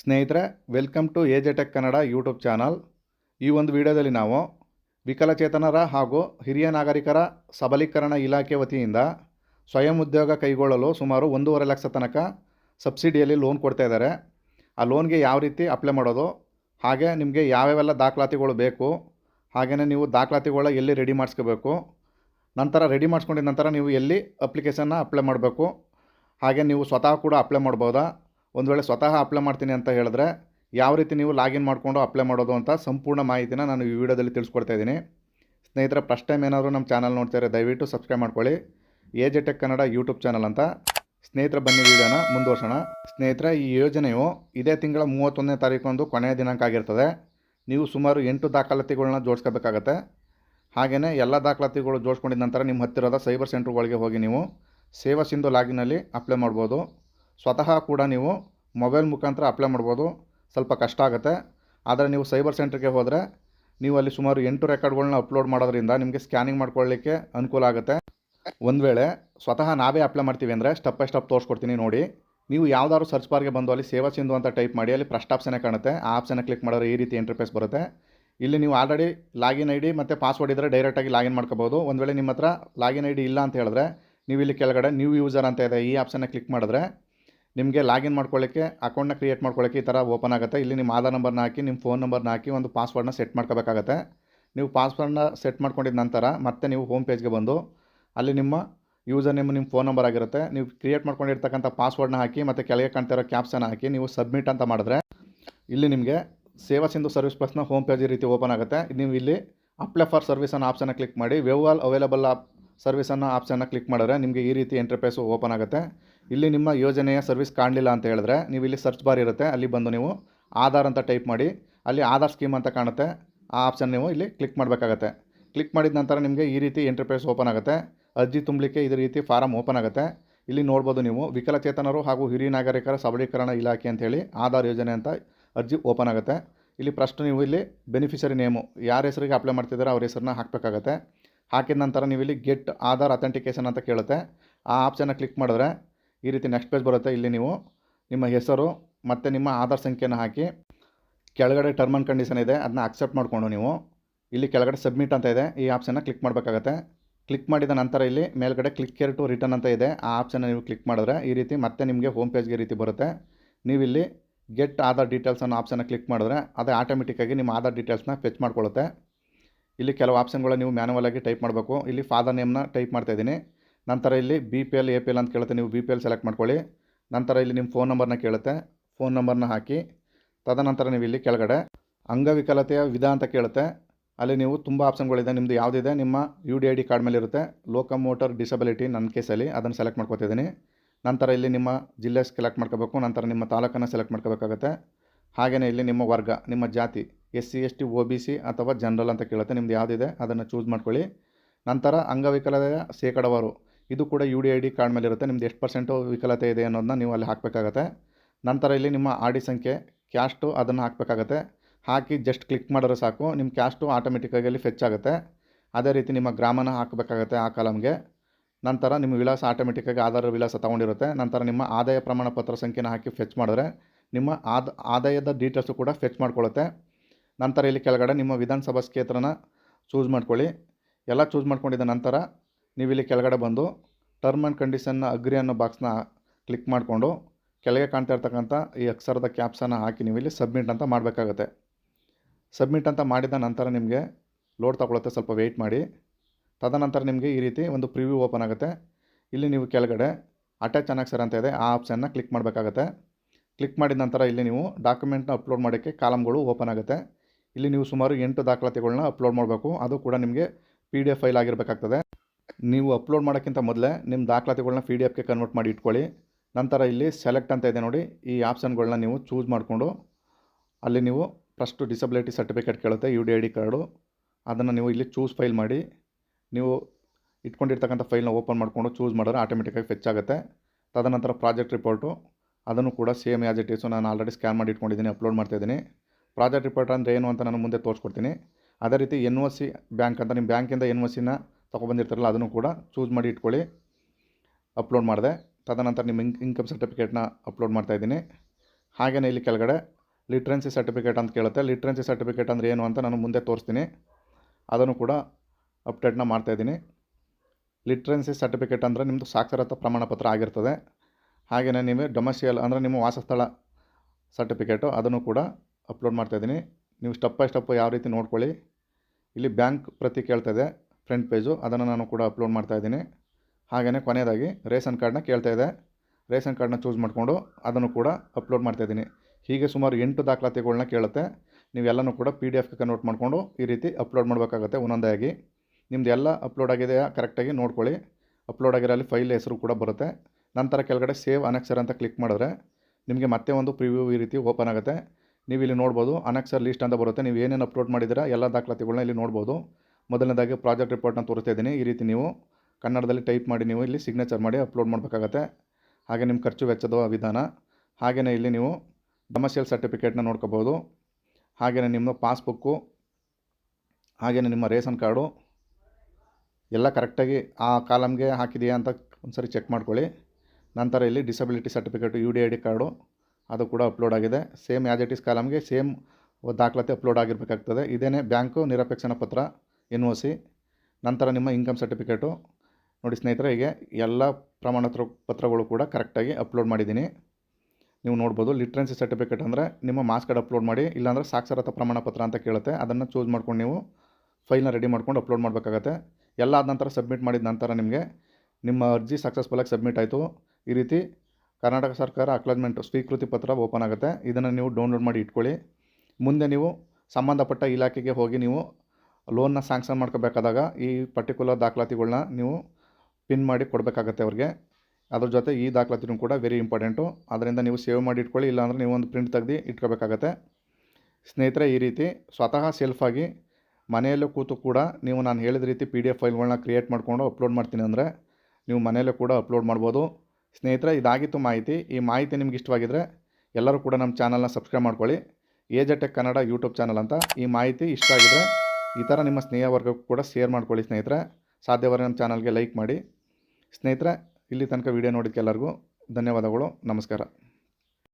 ಸ್ನೇಹಿತರೆ welcome to A tech Kannada YouTube channel ಈ ಒಂದು ವಿಡಿಯೋದಲ್ಲಿ ನಾವು ವಿಕಲಚೇತನರ ಹಾಗೂ ಹಿರಿಯ ನಾಗರಿಕರ ಸಬಲೀಕರಣ ಇಲಾಖೆ ವತಿಯಿಂದ ಸ್ವಯಂ ಉದ್ಯೋಗ ಕೈಗೊಳ್ಳಲು ಸುಮಾರು ಒಂದೂವರೆ ಲಕ್ಷ ತನಕ ಸಬ್ಸಿಡಿಯಲ್ಲಿ ಲೋನ್ ಕೊಡ್ತಾ ಇದ್ದಾರೆ. ಆ ಲೋನ್ಗೆ ಯಾವ ರೀತಿ ಅಪ್ಲೈ ಮಾಡೋದು, ಹಾಗೆ ನಿಮಗೆ ಯಾವ್ಯಾವೆಲ್ಲ ದಾಖಲಾತಿಗಳು ಬೇಕು ಹಾಗೆಯೇ ನೀವು ದಾಖಲಾತಿಗಳ ಎಲ್ಲಿ ರೆಡಿ ಮಾಡಿಸ್ಕೋಬೇಕು, ನಂತರ ರೆಡಿ ಮಾಡಿಸ್ಕೊಂಡಿದ ನಂತರ ನೀವು ಎಲ್ಲಿ ಅಪ್ಲಿಕೇಶನ್ನ ಅಪ್ಲೈ ಮಾಡಬೇಕು, ಹಾಗೆ ನೀವು ಸ್ವತಃ ಕೂಡ ಅಪ್ಲೈ ಮಾಡ್ಬೋದಾ ಒಂದು ವೇಳೆ ಸ್ವತಃ ಅಪ್ಲೈ ಮಾಡ್ತೀನಿ ಅಂತ ಹೇಳಿದ್ರೆ ಯಾವ ರೀತಿ ನೀವು ಲಾಗಿನ್ ಮಾಡಿಕೊಂಡು ಅಪ್ಲೈ ಮಾಡೋದು ಅಂತ ಸಂಪೂರ್ಣ ಮಾಹಿತಿನ ನಾನು ಈ ವಿಡಿಯೋದಲ್ಲಿ ತಿಳಿಸ್ಕೊಡ್ತಾ ಇದ್ದೀನಿ. ಸ್ನೇಹಿತರೆ ಫಸ್ಟ್ ಟೈಮ್ ಏನಾದರೂ ನಮ್ಮ ಚಾನಲ್ ನೋಡ್ತಾರೆ ದಯವಿಟ್ಟು ಸಬ್ಸ್ಕ್ರೈಬ್ ಮಾಡ್ಕೊಳ್ಳಿ. A J tech Kannada YouTube channel ಅಂತ. ಸ್ನೇಹಿತರ, ಬನ್ನಿ ವಿಡಿಯೋನ ಮುಂದುವರ್ಸೋಣ. ಸ್ನೇಹಿತರೆ, ಈ ಯೋಜನೆಯು ಇದೇ ತಿಂಗಳ ಮೂವತ್ತೊಂದನೇ ತಾರೀಕೊಂದು ಕೊನೆಯ ದಿನಾಂಕ ಆಗಿರ್ತದೆ. ನೀವು ಸುಮಾರು ಎಂಟು ದಾಖಲಾತಿಗಳನ್ನ ಜೋಡಿಸ್ಕೋಬೇಕಾಗತ್ತೆ. ಹಾಗೆಯೇ ಎಲ್ಲ ದಾಖಲಾತಿಗಳು ಜೋಡಿಸ್ಕೊಂಡಿದ ನಂತರ ನಿಮ್ಮ ಹತ್ತಿರದ ಸೈಬರ್ ಸೆಂಟ್ರ್ಗಳಿಗೆ ಹೋಗಿ ನೀವು ಸೇವಾ ಸಿಂಧು ಲಾಗಿನಲ್ಲಿ ಅಪ್ಲೈ ಮಾಡ್ಬೋದು. ಸ್ವತಃ ಕೂಡ ನೀವು ಮೊಬೈಲ್ ಮುಖಾಂತರ ಅಪ್ಲೈ ಮಾಡ್ಬೋದು. ಸ್ವಲ್ಪ ಕಷ್ಟ ಆಗುತ್ತೆ. ಆದರೆ ನೀವು ಸೈಬರ್ ಸೆಂಟ್ರಿಗೆ ಹೋದರೆ ನೀವು ಅಲ್ಲಿ ಸುಮಾರು ಎಂಟು ರೆಕಾರ್ಡ್ಗಳನ್ನ ಅಪ್ಲೋಡ್ ಮಾಡೋದ್ರಿಂದ ನಿಮಗೆ ಸ್ಕ್ಯಾನಿಂಗ್ ಮಾಡ್ಕೊಳ್ಳಿಕ್ಕೆ ಅನುಕೂಲ ಆಗುತ್ತೆ. ಒಂದು ವೇಳೆ ಸ್ವತಃ ನಾವೇ ಅಪ್ಲೈ ಮಾಡ್ತೀವಿ ಅಂದರೆ ಸ್ಟೆಪ್ ಬೈ ಸ್ಟೆಪ್ ತೋರಿಸ್ಕೊಡ್ತೀನಿ ನೋಡಿ. ನೀವು ಯಾವ್ದಾದ್ರು ಸರ್ಚ್ ಬಾರ್ಗೆ ಬಂದು ಅಲ್ಲಿ ಸೇವಾ ಸಿಂಧು ಅಂತ ಟೈಪ್ ಮಾಡಿ ಅಲ್ಲಿ ಫಸ್ಟ್ ಆಪ್ಷನೇ ಕಾಣುತ್ತೆ. ಆ ಆಪ್ಷನ್ನ ಕ್ಲಿಕ್ ಮಾಡಿದ್ರೆ ಈ ರೀತಿ ಇಂಟರ್ಫೇಸ್ ಬರುತ್ತೆ. ಇಲ್ಲಿ ನೀವು ಆಲ್ರೆಡಿ ಲಾಗಿನ್ ಐ ಡಿ ಮತ್ತು ಪಾಸ್ವರ್ಡ್ ಇದ್ದರೆ ಡೈರೆಕ್ಟಾಗಿ ಲಾಗಿನ್ ಮಾಡ್ಕೋಬೋದು. ಒಂದು ವೇಳೆ ನಿಮ್ಮ ಹತ್ರ ಲಾಗಿನ್ ಐ ಡಿ ಇಲ್ಲ ಅಂತ ಹೇಳಿದ್ರೆ ನೀವು ಇಲ್ಲಿ ಕೆಳಗಡೆ ನ್ಯೂ ಯೂಸರ್ ಅಂತ ಇದೆ, ಈ ಆಪ್ಷನ್ನ ಕ್ಲಿಕ್ ಮಾಡಿದ್ರೆ ನಿಮಗೆ ಲಾಗಿನ್ ಮಾಡ್ಕೊಳ್ಳೋಕ್ಕೆ ಅಕೌಂಟ್ನ ಕ್ರಿಯೇಟ್ ಮಾಡ್ಕೊಳ್ಳೋಕ್ಕೆ ಈ ಥರ ಓಪನ್ ಆಗುತ್ತೆ. ಇಲ್ಲಿ ನಿಮ್ಮ ಆಧಾರ್ ನಂಬರ್ನ ಹಾಕಿ, ನಿಮ್ಮ ಫೋನ್ ನಂಬರ್ನ ಹಾಕಿ ಒಂದು ಪಾಸ್ವರ್ಡ್ನ ಸೆಟ್ ಮಾಡ್ಕೋಬೇಕಾಗತ್ತೆ. ನೀವು ಪಾಸ್ವರ್ಡ್ನ ಸೆಟ್ ಮಾಡ್ಕೊಂಡಿದ ನಂತರ ಮತ್ತೆ ನೀವು ಹೋಮ್ ಪೇಜ್ಗೆ ಬಂದು, ಅಲ್ಲಿ ನಿಮ್ಮ ಯೂಸರ್ ನಿಮ್ಮ ನಿಮ್ಮ ಫೋನ್ ನಂಬರ್ ಆಗಿರುತ್ತೆ. ನೀವು ಕ್ರಿಯೇಟ್ ಮಾಡ್ಕೊಂಡಿರ್ತಕ್ಕಂಥ ಪಾಸ್ವರ್ಡ್ನ ಹಾಕಿ ಮತ್ತು ಕೆಳಗೆ ಕಾಣ್ತಿರೋ ಕ್ಯಾಪ್ಸನ್ನ ಹಾಕಿ ನೀವು ಸಬ್ಮಿಟ್ ಅಂತ ಮಾಡಿದ್ರೆ, ಇಲ್ಲಿ ನಿಮಗೆ ಸೇವಾ ಸಿಂಧು ಸರ್ವಿಸ್ ಪ್ಲಸ್ನ ಹೋಮ್ ಪೇಜ್ ಈ ರೀತಿ ಓಪನ್ ಆಗುತ್ತೆ. ನೀವು ಇಲ್ಲಿ ಅಪ್ಲೈ ಫಾರ್ ಸರ್ವಿಸ್ ಅನ್ನೋ ಆಪ್ಷನ್ನ ಕ್ಲಿಕ್ ಮಾಡಿ ವೆವಾಲ್ ಅವೈಲಬಲ್ ಆಪ್ ಸರ್ವಿಸನ್ನು ಆಪ್ಷನ್ನ ಕ್ಲಿಕ್ ಮಾಡಿದ್ರೆ ನಿಮಗೆ ಈ ರೀತಿ ಎಂಟ್ರಪ್ರೈಸು ಓಪನ್ ಆಗುತ್ತೆ. ಇಲ್ಲಿ ನಿಮ್ಮ ಯೋಜನೆಯ ಸರ್ವಿಸ್ ಕಾಣಲಿಲ್ಲ ಅಂತ ಹೇಳಿದ್ರೆ ನೀವು ಇಲ್ಲಿ ಸರ್ಚ್ ಬಾರ್ ಇರುತ್ತೆ, ಅಲ್ಲಿ ಬಂದು ನೀವು ಆಧಾರ್ ಅಂತ ಟೈಪ್ ಮಾಡಿ, ಅಲ್ಲಿ ಆಧಾರ್ ಸ್ಕೀಮ್ ಅಂತ ಕಾಣುತ್ತೆ, ಆ ಆಪ್ಷನ್ ನೀವು ಇಲ್ಲಿ ಕ್ಲಿಕ್ ಮಾಡಬೇಕಾಗತ್ತೆ. ಕ್ಲಿಕ್ ಮಾಡಿದ ನಂತರ ನಿಮಗೆ ಈ ರೀತಿ ಎಂಟ್ರಪ್ರೈಸ್ ಓಪನ್ ಆಗುತ್ತೆ. ಅರ್ಜಿ ತುಂಬಲಿಕ್ಕೆ ಇದೇ ರೀತಿ ಫಾರಮ್ ಓಪನ್ ಆಗುತ್ತೆ. ಇಲ್ಲಿ ನೋಡ್ಬೋದು ನೀವು ವಿಕಲಚೇತನರು ಹಾಗೂ ಹಿರಿಯ ನಾಗರಿಕರ ಸಬಲೀಕರಣ ಇಲಾಖೆ ಅಂತೇಳಿ ಆಧಾರ್ ಯೋಜನೆ ಅಂತ ಅರ್ಜಿ ಓಪನ್ ಆಗುತ್ತೆ. ಇಲ್ಲಿ ಫಸ್ಟ್ ನೀವು ಇಲ್ಲಿ ಬೆನಿಫಿಷರಿ ನೇಮು, ಯಾರ ಹೆಸರಿಗೆ ಅಪ್ಲೈ ಮಾಡ್ತಿದ್ದಾರೆ ಅವ್ರ ಹೆಸರನ್ನ ಹಾಕಬೇಕಾಗತ್ತೆ. ಹಾಕಿದ ನಂತರ ನೀವು ಇಲ್ಲಿ ಗೆಟ್ ಆಧಾರ್ ಅಥೆಂಟಿಕೇಷನ್ ಅಂತ ಕೇಳುತ್ತೆ. ಆ ಆಪ್ಷನ್ನ ಕ್ಲಿಕ್ ಮಾಡಿದ್ರೆ ಈ ರೀತಿ ನೆಕ್ಸ್ಟ್ ಪೇಜ್ ಬರುತ್ತೆ. ಇಲ್ಲಿ ನೀವು ನಿಮ್ಮ ಹೆಸರು ಮತ್ತು ನಿಮ್ಮ ಆಧಾರ್ ಸಂಖ್ಯೆಯನ್ನು ಹಾಕಿ ಕೆಳಗಡೆ ಟರ್ಮ್ ಆ್ಯಂಡ್ ಕಂಡೀಷನ್ ಇದೆ ಅದನ್ನ ಅಕ್ಸೆಪ್ಟ್ ಮಾಡಿಕೊಂಡು ನೀವು ಇಲ್ಲಿ ಕೆಳಗಡೆ ಸಬ್ಮಿಟ್ ಅಂತ ಇದೆ. ಈ ಆಪ್ಷನ್ನ ಕ್ಲಿಕ್ ಮಾಡಬೇಕಾಗತ್ತೆ. ಕ್ಲಿಕ್ ಮಾಡಿದ ನಂತರ ಇಲ್ಲಿ ಮೇಲ್ಗಡೆ ಕ್ಲಿಕ್ ಕೇರ್ ಟು ರಿಟರ್ನ್ ಅಂತ ಇದೆ. ಆ ಆಪ್ಷನ್ನ ನೀವು ಕ್ಲಿಕ್ ಮಾಡಿದ್ರೆ ಈ ರೀತಿ ಮತ್ತೆ ನಿಮಗೆ ಹೋಮ್ ಪೇಜ್ಗೆ ರೀತಿ ಬರುತ್ತೆ. ನೀವು ಇಲ್ಲಿ ಗೆಟ್ ಆಧಾರ್ ಡೀಟೇಲ್ಸ್ ಅನ್ನೋ ಆಪ್ಷನ್ನ ಕ್ಲಿಕ್ ಮಾಡಿದ್ರೆ ಅದೇ ಆಟೋಮೆಟಿಕ್ಕಾಗಿ ನಿಮ್ಮ ಆಧಾರ್ ಡೀಟೇಲ್ಸ್ನ ಫೆಚ್ ಮಾಡ್ಕೊಳ್ಳುತ್ತೆ. ಇಲ್ಲಿ ಕೆಲವು ಆಪ್ಷನ್ಗಳು ನೀವು ಮ್ಯಾನುವಲ್ ಆಗಿ ಟೈಪ್ ಮಾಡಬೇಕು. ಇಲ್ಲಿ ಫಾದರ್ ನೇಮ್ನ ಟೈಪ್ ಮಾಡ್ತಾಯಿದ್ದೀನಿ ನಂತರ ಇಲ್ಲಿ B P L A P L ಅಂತ ಕೇಳುತ್ತೆ. ನೀವು ಬಿ ಪಿ ಎಲ್ ಸೆಲೆಕ್ಟ್ ಮಾಡ್ಕೊಳ್ಳಿ. ನಂತರ ಇಲ್ಲಿ ನಿಮ್ಮ ಫೋನ್ ನಂಬರ್ನ ಕೇಳುತ್ತೆ. ಫೋನ್ ನಂಬರ್ನ ಹಾಕಿ. ತದನಂತರ ನೀವು ಇಲ್ಲಿ ಕೆಳಗಡೆ ಅಂಗವಿಕಲತೆಯ ವಿಧ ಅಂತ ಕೇಳುತ್ತೆ. ಅಲ್ಲಿ ನೀವು ತುಂಬ ಆಪ್ಷನ್ಗಳಿದೆ ನಿಮ್ಮದು ಯಾವುದಿದೆ? ನಿಮ್ಮ U D I D card ಮೇಲೆ ಇರುತ್ತೆ. ಲೋಕಮೋಟರ್ ಡಿಸಬಿಲಿಟಿ ನನ್ನ ಕೇಸಲ್ಲಿ ಅದನ್ನು ಸೆಲೆಕ್ಟ್ ಮಾಡ್ಕೊತಿದ್ದೀನಿ. ನಂತರ ಇಲ್ಲಿ ನಿಮ್ಮ ಜಿಲ್ಲೆ ಸೆಲೆಕ್ಟ್ ಮಾಡ್ಕೋಬೇಕು. ನಂತರ ನಿಮ್ಮ ತಾಲೂಕನ್ನು ಸೆಲೆಕ್ಟ್ ಮಾಡ್ಕೋಬೇಕಾಗುತ್ತೆ. ಹಾಗೆಯೇ ಇಲ್ಲಿ ನಿಮ್ಮ ವರ್ಗ, ನಿಮ್ಮ ಜಾತಿ S C S T O B C ಅಥವಾ ಜನರಲ್ ಅಂತ ಕೇಳುತ್ತೆ. ನಿಮ್ದು ಯಾವುದಿದೆ? ಅದನ್ನು ಚೂಸ್ ಮಾಡ್ಕೊಳ್ಳಿ. ನಂತರ ಅಂಗವಿಕಲತೆಯ ಶೇಕಡವಾರು ಇದು ಕೂಡ U D I D card ಮೇಲೆ ಇರುತ್ತೆ ನಿಮ್ದು ಎಷ್ಟು ಪರ್ಸೆಂಟು ವಿಕಲತೆ ಇದೆ ಅನ್ನೋದನ್ನ ನೀವು ಅಲ್ಲಿ ಹಾಕಬೇಕಾಗತ್ತೆ. ನಂತರ ಇಲ್ಲಿ ನಿಮ್ಮ ಆರ್ ಡಿ ಸಂಖ್ಯೆ ಕ್ಯಾಶ್ಟು ಅದನ್ನು ಹಾಕಬೇಕಾಗತ್ತೆ. ಹಾಕಿ ಜಸ್ಟ್ ಕ್ಲಿಕ್ ಮಾಡಿದ್ರೆ ಸಾಕು. ನಿಮ್ಮ ಕ್ಯಾಶ್ಟು ಆಟೋಮೆಟಿಕ್ಕಾಗಿ ಅಲ್ಲಿ ಫೆಚ್ ಆಗುತ್ತೆ. ಅದೇ ರೀತಿ ನಿಮ್ಮ ಗ್ರಾಮನ ಹಾಕಬೇಕಾಗತ್ತೆ ಆ ಕಾಲಮ್ಗೆ ನಂತರ ನಿಮ್ಮ ವಿಳಾಸ ಆಟೋಮೆಟಿಕ್ಕಾಗಿ ಆಧಾರ ವಿಳಾಸ ತೊಗೊಂಡಿರುತ್ತೆ. ನಂತರ ನಿಮ್ಮ ಆದಾಯ ಪ್ರಮಾಣ ಪತ್ರ ಸಂಖ್ಯೆನ ಹಾಕಿ ಫೆಚ್ ಮಾಡಿದ್ರೆ ನಿಮ್ಮ ಆದ, ಆದಾಯದ ಡೀಟೇಲ್ಸು ಕೂಡ ಫೆಚ್ ಮಾಡ್ಕೊಳ್ಳುತ್ತೆ. ನಂತರ ಇಲ್ಲಿ ಕೆಳಗಡೆ ನಿಮ್ಮ ವಿಧಾನಸಭಾ ಕ್ಷೇತ್ರನ ಚೂಸ್ ಮಾಡ್ಕೊಳ್ಳಿ. ಎಲ್ಲ ಚೂಸ್ ಮಾಡ್ಕೊಂಡಿದ್ದ ನಂತರ ನೀವು ಇಲ್ಲಿ ಕೆಳಗಡೆ ಬಂದು ಟರ್ಮ್ ಆ್ಯಂಡ್ ಕಂಡೀಷನ್ನ ಅಗ್ರಿ ಅನ್ನೋ ಬಾಕ್ಸ್ನ ಕ್ಲಿಕ್ ಮಾಡಿಕೊಂಡು ಕೆಳಗೆ ಕಾಣ್ತಾ ಇರ್ತಕ್ಕಂಥ ಈ ಅಕ್ಷರದ ಕ್ಯಾಪ್ಸನ್ನು ಹಾಕಿ ನೀವಿಲ್ಲಿ ಸಬ್ಮಿಟ್ ಅಂತ ಮಾಡಬೇಕಾಗತ್ತೆ. ಸಬ್ಮಿಟ್ ಅಂತ ಮಾಡಿದ ನಂತರ ನಿಮಗೆ ಲೋಡ್ ತಗೊಳುತ್ತೆ, ಸ್ವಲ್ಪ ವೆಯ್ಟ್ ಮಾಡಿ. ತದನಂತರ ನಿಮಗೆ ಈ ರೀತಿ ಒಂದು ಪ್ರಿವ್ಯೂ ಓಪನ್ ಆಗುತ್ತೆ. ಇಲ್ಲಿ ನೀವು ಕೆಳಗಡೆ ಅಟ್ಯಾಚ್ ಸರ್ ಅಂತ ಇದೆ, ಆ ಆಪ್ಷನ್ನ ಕ್ಲಿಕ್ ಮಾಡಬೇಕಾಗತ್ತೆ. ಕ್ಲಿಕ್ ಮಾಡಿದ ನಂತರ ಇಲ್ಲಿ ನೀವು ಡಾಕ್ಯುಮೆಂಟ್ನ ಅಪ್ಲೋಡ್ ಮಾಡೋಕ್ಕೆ ಕಾಲಮ್ಗಳು ಓಪನ್ ಆಗುತ್ತೆ. ಇಲ್ಲಿ ನೀವು ಸುಮಾರು ಎಂಟು ದಾಖಲಾತಿಗಳನ್ನ ಅಪ್ಲೋಡ್ ಮಾಡಬೇಕು, ಅದು ಕೂಡ ನಿಮಗೆ ಪಿ ಡಿ ಎಫ್ ಫೈಲ್ ಆಗಿರಬೇಕಾಗ್ತದೆ. ನೀವು ಅಪ್ಲೋಡ್ ಮಾಡೋಕ್ಕಿಂತ ಮೊದಲೇ ನಿಮ್ಮ ದಾಖಲಾತಿಗಳನ್ನ ಪಿ ಡಿ ಎಫ್ಗೆ ಕನ್ವರ್ಟ್ ಮಾಡಿ ಇಟ್ಕೊಳ್ಳಿ. ನಂತರ ಇಲ್ಲಿ ಸೆಲೆಕ್ಟ್ ಅಂತ ಇದೆ ನೋಡಿ, ಈ ಆಪ್ಷನ್ಗಳನ್ನ ನೀವು ಚೂಸ್ ಮಾಡಿಕೊಂಡು ಅಲ್ಲಿ ನೀವು ಫಸ್ಟು ಡಿಸಬಿಲಿಟಿ ಸರ್ಟಿಫಿಕೇಟ್ ಕೇಳುತ್ತೆ U D I D card ಅದನ್ನು ನೀವು ಇಲ್ಲಿ ಚೂಸ್ ಫೈಲ್ ಮಾಡಿ, ನೀವು ಇಟ್ಕೊಂಡಿರ್ತಕ್ಕಂಥ ಫೈಲ್ನ ಓಪನ್ ಮಾಡಿಕೊಂಡು ಚೂಸ್ ಮಾಡಿದ್ರೆ ಆಟೋಮೆಟಿಕ್ಕಾಗಿ ಫೆಚ್ ಆಗುತ್ತೆ. ತದನಂತರ ಪ್ರಾಜೆಕ್ಟ್ ರಿಪೋರ್ಟು ಅದನ್ನು ಕೂಡ ಸೇಮ್ ಆ್ಯಸ್ ಇಟ್ ಈಸು ನಾನು ಆಲ್ರೆಡಿ ಸ್ಕ್ಯಾನ್ ಮಾಡಿ ಇಟ್ಕೊಂಡಿದ್ದೀನಿ ಅಪ್ಲೋಡ್ ಮಾಡ್ತಾಯಿದ್ದೀನಿ ಪ್ರಾಜೆಕ್ಟ್ ರಿಪೋರ್ಟ್ ಅಂದರೆ ಏನು ಅಂತ ನಾನು ಮುಂದೆ ತೋರಿಸ್ಕೊಡ್ತೀನಿ. ಅದೇ ರೀತಿ ಎನ್ ಒ ಸಿ ಬ್ಯಾಂಕ್ ಅಂತ, ನಿಮ್ಮ ಬ್ಯಾಂಕಿಂದ ಎನ್ ಒ ಸಿನ ತೊಗೊಬಂದಿರ್ತಾರಲ್ಲ ಅದನ್ನು ಕೂಡ ಚೂಸ್ ಮಾಡಿ ಇಟ್ಕೊಳ್ಳಿ. ಅಪ್ಲೋಡ್ ಮಾಡಿದೆ. ತದನಂತರ ನಿಮ್ಮ ಇನ್ಕಮ್ ಸರ್ಟಿಫಿಕೇಟ್ನ ಅಪ್ಲೋಡ್ ಮಾಡ್ತಾ ಇದ್ದೀನಿ. ಹಾಗೆಯೇ ಇಲ್ಲಿ ಕೆಳಗಡೆ ಲಿಟ್ರೆನ್ಸಿ ಸರ್ಟಿಫಿಕೇಟ್ ಅಂತ ಕೇಳುತ್ತೆ. ಲಿಟ್ರೆನ್ಸಿ ಸರ್ಟಿಫಿಕೇಟ್ ಅಂದರೆ ಏನು ಅಂತ ನಾನು ಮುಂದೆ ತೋರಿಸ್ತೀನಿ. ಅದನ್ನು ಕೂಡ ಅಪ್ಡೇಟ್ನ ಮಾಡ್ತಾಯಿದ್ದೀನಿ ಲಿಟ್ರೆನ್ಸಿ ಸರ್ಟಿಫಿಕೇಟ್ ಅಂದರೆ ನಿಮ್ಮದು ಸಾಕ್ಷರತಾ ಪ್ರಮಾಣಪತ್ರ ಆಗಿರ್ತದೆ. ಹಾಗೆಯೇ ನೀವು ಡೊಮಸಿಯಲ್ ಅಂದರೆ ನಿಮ್ಮ ವಾಸಸ್ಥಳ ಸರ್ಟಿಫಿಕೇಟು ಅದನ್ನು ಕೂಡ ಅಪ್ಲೋಡ್ ಮಾಡ್ತಾಯಿದ್ದೀನಿ ನೀವು ಸ್ಟೆಪ್ ಬೈ ಸ್ಟೆಪ್ ಯಾವ ರೀತಿ ನೋಡ್ಕೊಳ್ಳಿ. ಇಲ್ಲಿ ಬ್ಯಾಂಕ್ ಪ್ರತಿ ಕೇಳ್ತಾಯಿದೆ ಫ್ರಂಟ್ ಪೇಜು, ಅದನ್ನು ನಾನು ಕೂಡ ಅಪ್ಲೋಡ್ ಮಾಡ್ತಾ ಇದ್ದೀನಿ. ಹಾಗೆಯೇ ಕೊನೆಯದಾಗಿ ರೇಷನ್ ಕಾರ್ಡ್ನ ಕೇಳ್ತಾ ಇದೆ. ರೇಷನ್ ಕಾರ್ಡ್ನ ಚೂಸ್ ಮಾಡಿಕೊಂಡು ಅದನ್ನು ಕೂಡ ಅಪ್ಲೋಡ್ ಮಾಡ್ತಾ ಇದ್ದೀನಿ. ಹೀಗೆ ಸುಮಾರು ಎಂಟು ದಾಖಲಾತಿಗಳನ್ನ ಕೇಳುತ್ತೆ. ನೀವೆಲ್ಲನೂ ಕೂಡ ಪಿ ಡಿ ಎಫ್ಗೆ ಕನ್ವರ್ಟ್ ಮಾಡಿಕೊಂಡು ಈ ರೀತಿ ಅಪ್ಲೋಡ್ ಮಾಡಬೇಕಾಗತ್ತೆ ಒಂದೊಂದೇ ಆಗಿ ನಿಮ್ದು ಎಲ್ಲ ಅಪ್ಲೋಡ್ ಆಗಿದೆಯಾ ಕರೆಕ್ಟಾಗಿ ನೋಡ್ಕೊಳ್ಳಿ. ಅಪ್ಲೋಡ್ ಆಗಿರೋ ಅಲ್ಲಿ ಫೈಲ್ ಹೆಸರು ಕೂಡ ಬರುತ್ತೆ. ನಂತರ ಕೆಳಗಡೆ ಸೇವ್ ಅನೆಕ್ಸರ್ ಅಂತ ಕ್ಲಿಕ್ ಮಾಡಿದ್ರೆ ನಿಮಗೆ ಮತ್ತೆ ಒಂದು ಪ್ರಿವ್ಯೂ ಈ ರೀತಿ ಓಪನ್ ಆಗುತ್ತೆ. ನೀವು ಇಲ್ಲಿ ನೋಡ್ಬೋದು ಅನೆಕ್ಸರ್ ಲಿಸ್ಟ್ ಅಂತ ಬರುತ್ತೆ. ನೀವು ಏನೇನು ಅಪ್ಲೋಡ್ ಮಾಡಿದ್ದೀರಾ ಎಲ್ಲ ದಾಖಲಾತಿಗಳನ್ನ ಇಲ್ಲಿ ನೋಡ್ಬೋದು. ಮೊದಲನೇದಾಗಿ ಪ್ರಾಜೆಕ್ಟ್ ರಿಪೋರ್ಟ್ನ ತೋರಿಸ್ತಾ ಇದ್ದೀನಿ. ಈ ರೀತಿ ನೀವು ಕನ್ನಡದಲ್ಲಿ ಟೈಪ್ ಮಾಡಿ ನೀವು ಇಲ್ಲಿ ಸಿಗ್ನೇಚರ್ ಮಾಡಿ ಅಪ್ಲೋಡ್ ಮಾಡಬೇಕಾಗತ್ತೆ. ಹಾಗೆ ನಿಮ್ಮ ಖರ್ಚು ವೆಚ್ಚದ ವಿಧಾನ. ಹಾಗೆಯೇ ಇಲ್ಲಿ ನೀವು ಕಮರ್ಷಿಯಲ್ ಸರ್ಟಿಫಿಕೇಟ್ನ ನೋಡ್ಕೋಬೋದು. ಹಾಗೆಯೇ ನಿಮ್ಮ ಪಾಸ್ಬುಕ್ಕು. ಹಾಗೆಯೇ ನಿಮ್ಮ ರೇಷನ್ ಕಾರ್ಡು. ಎಲ್ಲ ಕರೆಕ್ಟಾಗಿ ಆ ಕಾಲಮ್ಗೆ ಹಾಕಿದೆಯಾ ಅಂತ ಒಂದ್ಸರಿ ಚೆಕ್ ಮಾಡ್ಕೊಳ್ಳಿ. ನಂತರ ಇಲ್ಲಿ disability certificate, U D I D card ಅದು ಕೂಡ ಅಪ್ಲೋಡ್ ಆಗಿದೆ. ಸೇಮ್ ಆಸ್ ಇಟ್ ಇಸ್ ಕಾಲಮ್ಗೆ ಸೇಮ್ ದಾಖಲಾತಿ ಅಪ್ಲೋಡ್ ಆಗಿರಬೇಕಾಗ್ತದೆ. ಇದೇ ಬ್ಯಾಂಕು ನಿರಪೇಕ್ಷಣ ಪತ್ರ. ಎನ್ ಒ ಸಿ ನಂತರ ನಿಮ್ಮ ಇನ್ಕಮ್ ಸರ್ಟಿಫಿಕೇಟು. ನೋಡಿ ಸ್ನೇಹಿತರೆ, ಹೀಗೆ ಎಲ್ಲ ಪ್ರಮಾಣಪತ್ರ ಪತ್ರಗಳು ಕೂಡ ಕರೆಕ್ಟಾಗಿ ಅಪ್ಲೋಡ್ ಮಾಡಿದ್ದೀನಿ. ನೀವು ನೋಡ್ಬೋದು, ಲಿಟ್ರೆನ್ಸಿ ಸರ್ಟಿಫಿಕೇಟ್ ಅಂದರೆ ನಿಮ್ಮ ಮಾರ್ಕ್ಸ್ ಕಾರ್ಡ್ ಅಪ್ಲೋಡ್ ಮಾಡಿ, ಇಲ್ಲಾಂದರೆ ಸಾಕ್ಷರತಾ ಪ್ರಮಾಣ ಪತ್ರ ಅಂತ ಕೇಳುತ್ತೆ. ಅದನ್ನು ಚೂಸ್ ಮಾಡ್ಕೊಂಡು ನೀವು ಫೈಲ್ನ ರೆಡಿ ಮಾಡ್ಕೊಂಡು ಅಪ್ಲೋಡ್ ಮಾಡಬೇಕಾಗತ್ತೆ. ಎಲ್ಲ ಆದ ನಂತರ ಸಬ್ಮಿಟ್ ಮಾಡಿದ ನಂತರ ನಿಮಗೆ ನಿಮ್ಮ ಅರ್ಜಿ ಸಕ್ಸಸ್ಫುಲ್ಲಾಗಿ ಸಬ್ಮಿಟ್ ಆಯಿತು. ಈ ರೀತಿ ಕರ್ನಾಟಕ ಸರ್ಕಾರ ಅಕ್ಲಾಜ್ಮೆಂಟ್ ಸ್ವೀಕೃತಿ ಪತ್ರ ಓಪನ್ ಆಗುತ್ತೆ. ಇದನ್ನು ನೀವು ಡೌನ್ಲೋಡ್ ಮಾಡಿ ಇಟ್ಕೊಳ್ಳಿ. ಮುಂದೆ ನೀವು ಸಂಬಂಧಪಟ್ಟ ಇಲಾಖೆಗೆ ಹೋಗಿ ನೀವು ಲೋನ್ನ ಸ್ಯಾಂಕ್ಷನ್ ಮಾಡ್ಕೋಬೇಕಾದಾಗ ಈ ಪರ್ಟಿಕ್ಯುಲರ್ ದಾಖಲಾತಿಗಳನ್ನ ನೀವು ಪಿನ್ ಮಾಡಿ ಕೊಡಬೇಕಾಗತ್ತೆ ಅವ್ರಿಗೆ. ಅದ್ರ ಜೊತೆ ಈ ದಾಖಲಾತಿನೂ ಕೂಡ ವೆರಿ ಇಂಪಾರ್ಟೆಂಟು ಅದರಿಂದ ನೀವು ಸೇವ್ ಮಾಡಿ ಇಟ್ಕೊಳ್ಳಿ, ಇಲ್ಲಾಂದರೆ ನೀವು ಒಂದು ಪ್ರಿಂಟ್ ತೆಗ್ದು ಇಟ್ಕೋಬೇಕಾಗತ್ತೆ. ಸ್ನೇಹಿತರೆ, ಈ ರೀತಿ ಸ್ವತಃ ಸೆಲ್ಫಾಗಿ ಮನೆಯಲ್ಲೂ ಕೂತು ಕೂಡ ನೀವು ನಾನು ಹೇಳಿದ ರೀತಿ ಪಿ ಡಿ ಎಫ್ ಫೈಲ್ಗಳನ್ನ ಕ್ರಿಯೇಟ್ ಮಾಡಿಕೊಂಡು ಅಪ್ಲೋಡ್ ಮಾಡ್ತೀನಿ ಅಂದರೆ ನೀವು ಮನೆಯಲ್ಲೂ ಕೂಡ ಅಪ್ಲೋಡ್ ಮಾಡ್ಬೋದು. ಸ್ನೇಹಿತರೆ, ಇದಾಗಿತ್ತು ಮಾಹಿತಿ. ಈ ಮಾಹಿತಿ ನಿಮ್ಗೆ ಇಷ್ಟವಾಗಿದ್ದರೆ ಎಲ್ಲರೂ ಕೂಡ ನಮ್ಮ ಚಾನಲ್ನ ಸಬ್ಸ್ಕ್ರೈಬ್ ಮಾಡ್ಕೊಳ್ಳಿ. ಏಜಟೆಕ್ ಕನ್ನಡ ಯೂಟ್ಯೂಬ್ ಚಾನಲ್ ಅಂತ ಈ ಮಾಹಿತಿ ಇಷ್ಟ ಆಗಿದ್ರೆ ಈ ಥರ ನಿಮ್ಮ ಸ್ನೇಹ ವರ್ಗಕ್ಕೂ ಕೂಡ ಶೇರ್ ಮಾಡ್ಕೊಳ್ಳಿ ಸ್ನೇಹಿತರೆ. ಸಾಧ್ಯವಾದರೆ ನಮ್ಮ ಚಾನಲ್ಗೆ ಲೈಕ್ ಮಾಡಿ. ಸ್ನೇಹಿತರೆ, ಇಲ್ಲಿ ತನಕ ವಿಡಿಯೋ ವೀಡಿಯೋ ನೋಡಿದ್ದಕ್ಕೆಲ್ಲರಿಗೂ ಧನ್ಯವಾದಗಳು. ನಮಸ್ಕಾರ.